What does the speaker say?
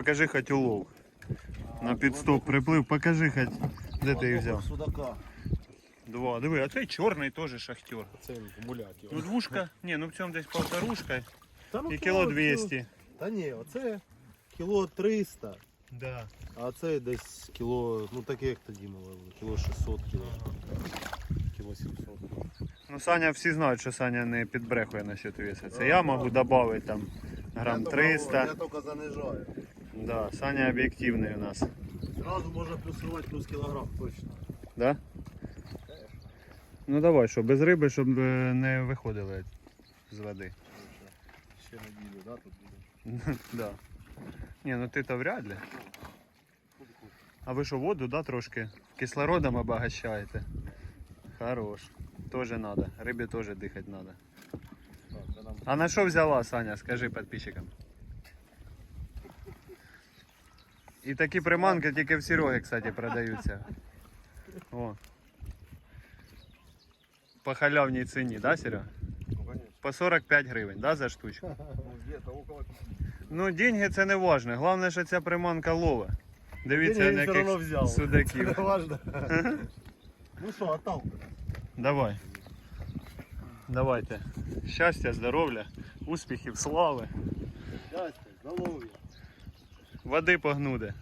Покажи хоч улов. На підстоп приплив, покажи хоч, де ти їх взяв. Судака. Два. Диви, а цей чорний теж шахтер. Це муляк його. Ну двушка, ні, ну в цьому десь полторушка Та ну і кіло то, 200. Та ні, оце кіло 300, Да. а це десь кіло, ну таке як тоді ми ловили, кіло 600 кіло. Кіло 700. Ну Саня всі знають, що Саня не підбрехує насчет веса. Це я можу додати там грам 300. Я тільки занижаю. Да, Саня об'єктивний у нас. Зразу можна плюсувати плюс кілограм, точно. Да? Ну давай, що, без риби, щоб е, не виходили з води. Ще неділю, да, тут буде. да. Ні, ну ти то вряд ли. А ви що, воду, да, трошки? Кислородом обогащаєте? Хорош. Тоже надо. Рибі теж дихати надо. А на що взяла, Саня? Скажи підписчикам. І такі приманки тільки в Сереги, кстати, продаються. О. По халявній ціні, да, Серега? Ну. По 45 гривень, да, за штучку? Ну, Ну, деньги це не важно. Головне, що ця приманка лова. Дивіться, на яких судаків. Ну що, отталкивай. Давай. Давайте. Щастя, здоров'я, успіхів, слави, Щастя, здоров'я. Води погнуде.